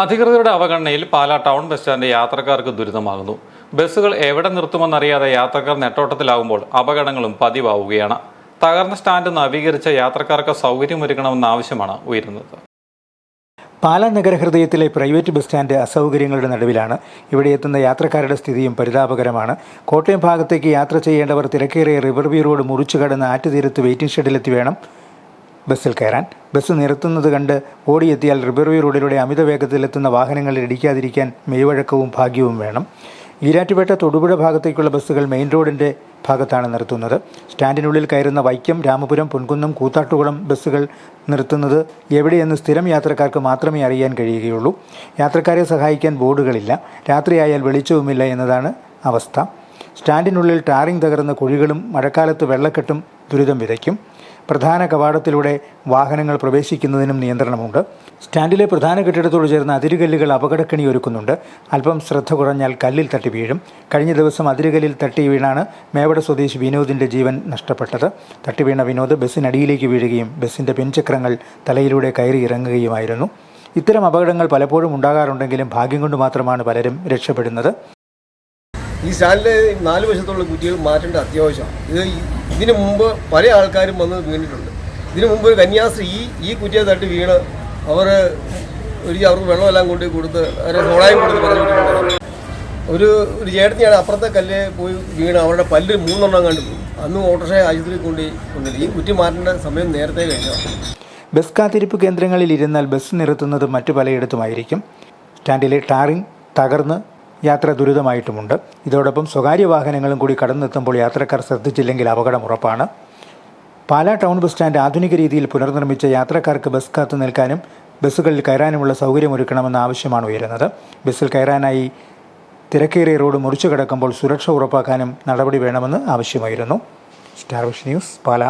അധികൃതരുടെ അവഗണനയിൽ Pala town bus stand യാത്രക്കാർക്ക് ദുരിതമാകുന്നു. ബസ്സുകൾ എവിടെ നിർത്തുമെന്നറിയാതെ യാത്രക്കാർ നെട്ടോട്ടത്തിലാകുമ്പോൾ അപകടങ്ങളും പതിവാവുകയാണ്. തകർന്ന സ്റ്റാൻഡ് നവീകരിച്ച യാത്രക്കാർക്ക് സൗകര്യമൊരുക്കണമെന്ന ആവശ്യമാണ് ഉയരുന്നത്. പാലാ നഗരഹൃദയത്തിലെ പ്രൈവറ്റ് ബസ് സ്റ്റാൻഡ് അസൗകര്യങ്ങളുടെ നടുവിലാണ് ഇവിടെ എത്തുന്ന യാത്രക്കാരുടെ സ്ഥിതിയും പരിതാപകരമാണ്. കോട്ടയം ഭാഗത്തേക്ക് യാത്ര ചെയ്യേണ്ടവർ തിരക്കേറിയ റിവർ വ്യൂ റോഡ് മുറിച്ചു കടന്ന് ആറ്റുതീരത്ത് വെയിറ്റിംഗ് ഷെഡിലെത്തി വേണം. ബസ്സിൽ കയറാൻ. ബസ് നിർത്തുന്നത് കണ്ട് ഓടിയെത്തിയാൽ റിബർവി റോഡിലൂടെ അമിത വേഗത്തിലെത്തുന്ന വാഹനങ്ങളിൽ ഇടിക്കാതിരിക്കാൻ മെയ്വഴക്കവും ഭാഗ്യവും വേണം. ഈരാറ്റുപേട്ട തൊടുപുഴ ഭാഗത്തേക്കുള്ള ബസ്സുകൾ മെയിൻ റോഡിന്റെ ഭാഗത്താണ് നിർത്തുന്നത്. സ്റ്റാൻഡിനുള്ളിൽ കയറുന്ന വൈക്കം രാമപുരം പൊൻകുന്നം കൂത്താട്ടുകുളം ബസ്സുകൾ നിർത്തുന്നത് എവിടെയെന്ന് സ്ഥിരം യാത്രക്കാർക്ക് മാത്രമേ അറിയാൻ കഴിയുകയുള്ളൂ. യാത്രക്കാരെ സഹായിക്കാൻ ബോർഡുകളില്ല. രാത്രിയായാൽ വെളിച്ചവുമില്ല എന്നതാണ് അവസ്ഥ. സ്റ്റാൻഡിനുള്ളിൽ ടാറിംഗ് തകർന്ന കുഴികളും മഴക്കാലത്ത് വെള്ളക്കെട്ടും ദുരിതം വിതയ്ക്കും. പ്രധാന കവാടത്തിലൂടെ വാഹനങ്ങൾ പ്രവേശിക്കുന്നതിനും നിയന്ത്രണമുണ്ട്. സ്റ്റാൻഡിലെ പ്രധാന കെട്ടിടത്തോട് ചേർന്ന അതിരുകല്ലുകൾ അപകടക്കണി ഒരുക്കുന്നുണ്ട്. അല്പം ശ്രദ്ധ കുറഞ്ഞാൽ കല്ലിൽ തട്ടി വീഴും. കഴിഞ്ഞ ദിവസം അതിരുകല്ലിൽ തട്ടി വീണാണ് മേവട സ്വദേശി വിനോദിന്റെ ജീവൻ നഷ്ടപ്പെട്ടത്. തട്ടി വീണ വിനോദ് ബസ്സിനടിയിലേക്ക് വീഴുകയും ബസ്സിന്റെ പിൻചക്രങ്ങൾ തലയിലൂടെ കയറി ഇറങ്ങുകയുമായിരുന്നു. ഇത്തരം അപകടങ്ങൾ പലപ്പോഴും ഉണ്ടാകാറുണ്ടെങ്കിലും ഭാഗ്യം കൊണ്ട് മാത്രമാണ് പലരും രക്ഷപ്പെടുന്നത്. ഈ സ്റ്റാൻഡിലെ നാല് വശത്തുള്ള കുറ്റികൾ മാറ്റേണ്ട അത്യാവശ്യമാണ്. ഇത് ഇതിനു മുമ്പ് പല ആൾക്കാരും വന്ന് വീണിട്ടുണ്ട്. ഇതിനു മുമ്പ് ഒരു കന്യാസ്ത്രീ ഈ ഈ കുറ്റിയെ തട്ടി വീണ് അവർ ഒരു അവർക്ക് വെള്ളമെല്ലാം കൊണ്ടു കൊടുത്ത് അവരെ സോളായും കൊടുത്ത് പറഞ്ഞു ഒരു ഒരു ചേട്ടത്തിയാണ് അപ്പുറത്തെ കല്ല് പോയി വീണ് അവരുടെ പല്ല് മൂന്നെണ്ണം കണ്ടു അന്ന് ഓട്ടോറിക്ഷ ആശുപത്രിയിൽ കൊണ്ടു കൊണ്ടിട്ട് ഈ കുറ്റി മാറ്റേണ്ട സമയം നേരത്തെ കഴിഞ്ഞതാണ് ബസ് കാത്തിരിപ്പ് കേന്ദ്രങ്ങളിൽ ഇരുന്നാൽ ബസ് നിർത്തുന്നത് മറ്റു പലയിടത്തുമായിരിക്കും. സ്റ്റാൻഡിലെ ടാറിംഗ് തകർന്ന് യാത്ര ദുരിതമായിട്ടുമുണ്ട്. ഇതോടൊപ്പം സ്വകാര്യ വാഹനങ്ങളും കൂടി കടന്നെത്തുമ്പോൾ യാത്രക്കാർ ശ്രദ്ധിച്ചില്ലെങ്കിൽ അപകടം ഉറപ്പാണ്. പാലാ ടൗൺ ബസ് സ്റ്റാൻഡ് ആധുനിക രീതിയിൽ പുനർനിർമ്മിച്ച യാത്രക്കാർക്ക് ബസ് കാത്തു നിൽക്കാനും ബസ്സുകളിൽ കയറാനുമുള്ള സൗകര്യമൊരുക്കണമെന്ന ആവശ്യമാണ് ഉയരുന്നത്. ബസ്സിൽ കയറാനായി തിരക്കേറിയ റോഡ് മുറിച്ചു കിടക്കുമ്പോൾ സുരക്ഷ ഉറപ്പാക്കാനും നടപടി വേണമെന്ന് ആവശ്യമായിരുന്നു. Star vision news Pala.